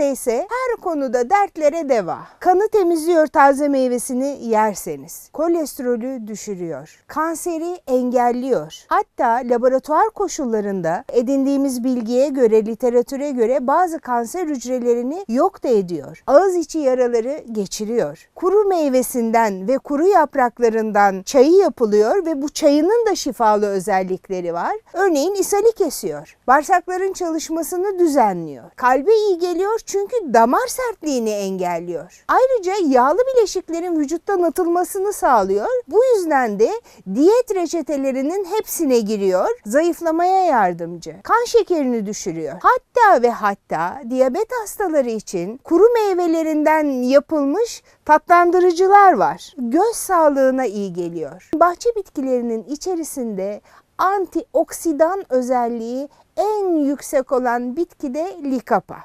Neredeyse her konuda dertlere deva. Kanı temizliyor taze meyvesini yerseniz. Kolesterolü düşürüyor. Kanseri engelliyor. Hatta laboratuvar koşullarında edindiğimiz bilgiye göre, literatüre göre bazı kanser hücrelerini yok da ediyor. Ağız içi yaraları geçiriyor. Kuru meyvesinden ve kuru yapraklarından çayı yapılıyor ve bu çayının da şifalı özellikleri var. Örneğin ishali kesiyor. Bağırsakların çalışmasını düzenliyor. Kalbe iyi geliyor çünkü damar sertliğini engelliyor. Ayrıca yağlı bileşiklerin vücuttan atılmasını sağlıyor. Bu yüzden de diyet reçetelerinin hepsine giriyor. Zayıflamaya yardımcı. Kan şekerini düşürüyor. Hatta ve hatta diyabet hastaları için kuru meyvelerinden yapılmış tatlandırıcılar var. Göz sağlığına iyi geliyor. Bahçe bitkilerinin içerisinde antioksidan özelliği en yüksek olan bitki de likapa.